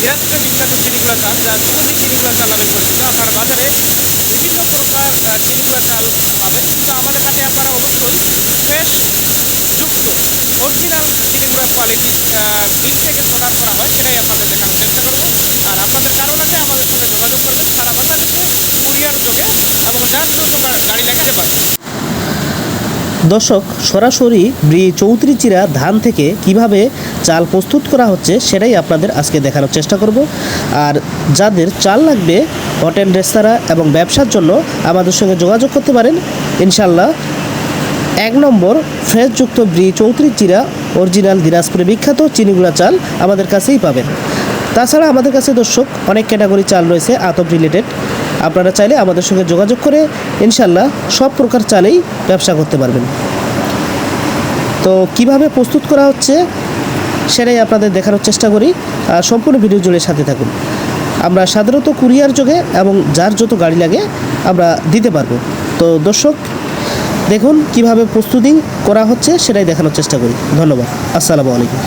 দিনাজপুরের বিখ্যাত চিনিগুড়া চাল যা সুগন্ধি চিনিগুড়া চাল নামে পরিচিত। আপনারা বাজারে বিভিন্ন প্রকার আহ, চিনিগুড়া চাল পাবেন। কিন্তু আমাদের হাতে আপনারা অবশ্যই ফ্রেশ যুক্ত অরিজিনাল চিনিগুড়া কোয়ালিটি বীজ থেকে প্রকাশ করা হয় সেটাই আপনাদের দেখানোর চেষ্টা করব। আর আপনাদের কারও লাগলে আমাদের সাথে যোগাযোগ করবেন। সারা বাংলাদেশে কুরিয়ার যোগে এবং যার দ্রুত গাড়ি লাগতে পারে। দর্শক, সরাসরি ব্রি চৌত্রিশ চিরা ধান থেকে কীভাবে চাল প্রস্তুত করা হচ্ছে সেটাই আপনাদের আজকে দেখানোর চেষ্টা করব। আর যাদের চাল লাগবে হোটেল, রেস্তোরাঁ এবং ব্যবসার জন্য আমাদের সঙ্গে যোগাযোগ করতে পারেন। ইনশাল্লাহ এক নম্বর ফ্রেশযুক্ত ব্রি চৌত্রিশ চিরা অরিজিনাল দিনাজপুরে বিখ্যাত চিনিগুড়া চাল আমাদের কাছেই পাবেন। তাছাড়া আমাদের কাছে দর্শক অনেক ক্যাটাগরি চাল রয়েছে আতপ রিলেটেড আপনারা চাইলে আমাদের সঙ্গে যোগাযোগ করে ইনশাল্লাহ সব প্রকার চালেই ব্যবসা করতে পারবেন। তো কীভাবে প্রস্তুত করা হচ্ছে সেটাই আপনাদের দেখানোর চেষ্টা করি। আর সম্পূর্ণ ভিডিও জুড়ে সাথে থাকুন। আমরা সাধারণত কুরিয়ার যোগে এবং যার যত গাড়ি লাগে আমরা দিতে পারব। তো দর্শক, দেখুন কীভাবে প্রস্তুতি করা হচ্ছে সেটাই দেখানোর চেষ্টা করি। ধন্যবাদ। আসসালামু আলাইকুম।